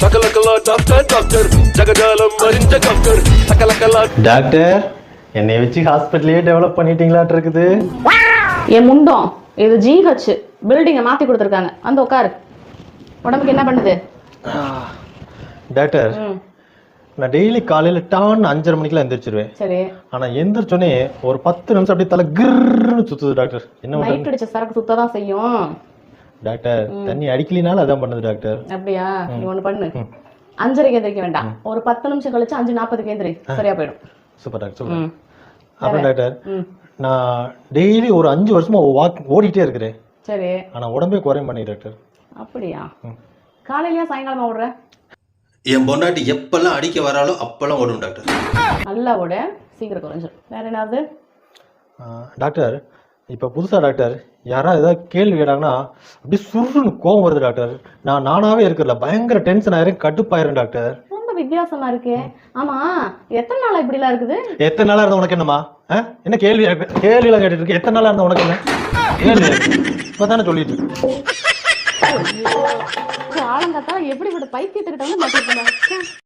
சகலகலா doctor doctor. ஜகஜாலம் அறிஞ்ச doctor. சகலகலா doctor என்னை வச்சு ஹாஸ்பிட்டலையே டெவலப் பண்ணிட்டீங்களாட்டு இருக்குது. என் முண்டம் இது ஜிஹெச். பில்டிங்கை மாத்தி கொடுத்துருக்காங்க. வந்து உட்காரு உடம்புக்கு என்ன பண்ணுது? டாக்டர் நான் டெய்லி காலையில் டான் அஞ்சரை மணிக்கெல்லாம் எந்திரிச்சிருவேன். சரி. ஆனால் எந்திரிச்சோன்னே ஒரு பத்து நிமிஷம் அப்படியே தலை கிர்னு சுத்துது டாக்டர். என்ன நைட் அடிச்ச சரக்கு சுத்த தான் செய்யும். டாக்டர் தண்ணி அடிக்கலினாலும் அதான் பண்ணுது டாக்டர். அப்படியா? நீ ஒண்ணு பண்ணு. அஞ்சரைக்கு எந்திரிக்க வேண்டாம். ஒரு பத்து நிமிஷம் கழிச்சு அஞ்சு நாற்பதுக்கு எந்திரி. சரியா போயிடும். சூப்பர் டாக்டர் சூப்பர் அப்புறம் டாக்டர் நான் டெய்லி ஒரு அஞ்சு வருஷமா வாக் ஓடிட்டே இருக்கிறேன். சரி. ஆனால் உடம்பே குறைய மாட்டேங்குது டாக்டர். அப்படியா? காலையிலயா சாயங்காலமா ஓடுற? என் பொண்டாட்டி எப்பெல்லாம் அடிக்க வராளோ அப்பெல்லாம் ஓடும் டாக்டர். நல்லா ஓட. சீக்கிரம் குறைஞ்சிரும். வேற என்னது டாக்டர் இப்போ புதுசாக டாக்டர் யாராவது ஏதாவது கேள்வி கேட்டாங்கன்னா அப்படியே சுருன்னு கோவம் வருது டாக்டர் நான் நானாவே இருக்கிறல பயங்கர டென்ஷன் ஆயிரும் கடுப்பாயிரும் டாக்டர் ரொம்ப வித்தியாசமா இருக்கே. ஆமா எத்தனை நாளா இப்படி எல்லாம் இருக்குது? எத்தனை நாளா இருந்த உனக்கு என்னம்மா? ஆ? என்ன கேள்வி கேள்வியெல்லாம் கேட்டுட்டு இருக்கு. எத்தனை நாளா இருந்த உனக்கு என்ன? கேள்வி இப்பதானே சொல்லிட்டு இருக்கு. ஆலங்கத்தால எப்படி இப்படி பைத்தியத்துக்கிட்ட வந்து மாட்டிருக்கேன்